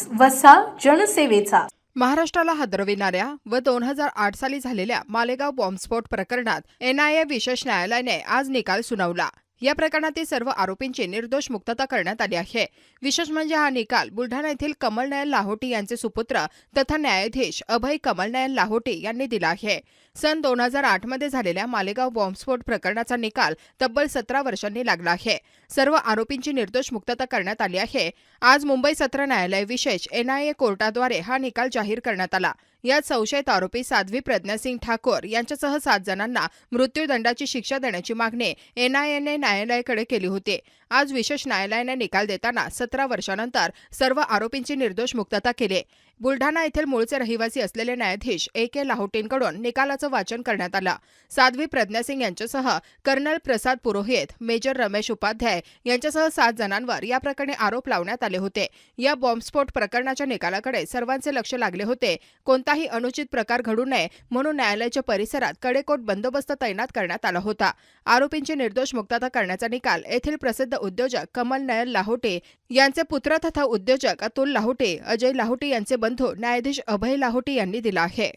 News वसा जनसेवेचा. महाराष्ट्राला हादरविणाऱ्या व दोन हजार आठ साली झालेल्या मालेगाव बॉम्बस्फोट प्रकरणात एनआयए विशेष न्यायालयाने आज निकाल सुनावला. या प्रकरणातील सर्व आरोपींची निर्दोष मुक्तता करण्यात आली आहे. विशेष म्हणजे हा निकाल बुलढाणा येथील कमलनयन लाहोटी यांचे सुपुत्र तथा न्यायाधीश अभय कमलनयन लाहोटी यांनी दिला आहे. सन दोन हजार आठमध्ये झालेल्या मालेगाव बॉम्बस्फोट प्रकरणाचा निकाल तब्बल सतरा वर्षांनी लागला आहे. सर्व आरोपींची निर्दोष मुक्तता करण्यात आली आहे. आज मुंबई सत्र न्यायालय विशेष एनआयए कोर्टाद्वारे हा निकाल जाहीर करण्यात आला. यात संशयित आरोपी साध्वी प्रज्ञासिंग ठाकूर यांच्यासह सात जणांना मृत्यूदंडाची शिक्षा देण्याची मागणी एनआयएने न्यायालयाकडे केली होती. आज विशेष न्यायालयाने निकाल देताना सतरा वर्षानंतर सर्व आरोपींची निर्दोष मुक्तता केली. बुलढाणा येथील मूळचे रहिवासी असलेले न्यायाधीश ए के लाहोटींकडून निकालाचं वाचन करण्यात आलं. साध्वी प्रज्ञासिंग यांच्यासह कर्नल प्रसाद पुरोहित मेजर रमेश उपाध्याय यांच्यासह सात जणांवर या प्रकरणी आरोप लावण्यात आले होते. या बॉम्बस्फोट प्रकरणाच्या निकालाकडे सर्वांचे लक्ष लागले होते. कोणताही अनुचित प्रकार घडू नये म्हणून न्यायालयाच्या परिसरात कडेकोट बंदोबस्त तैनात करण्यात आला होता. आरोपींची निर्दोष मुक्तता करण्याचा निकाल येथील प्रसिद्ध उद्योजक कमल नयन लाहोटे यांचे पुत्र तथा उद्योजक अतुल लाहोटे अजय लाहोटे यांचे बंधू न्यायाधीश अभय लाहोटी यांनी दिला आहे.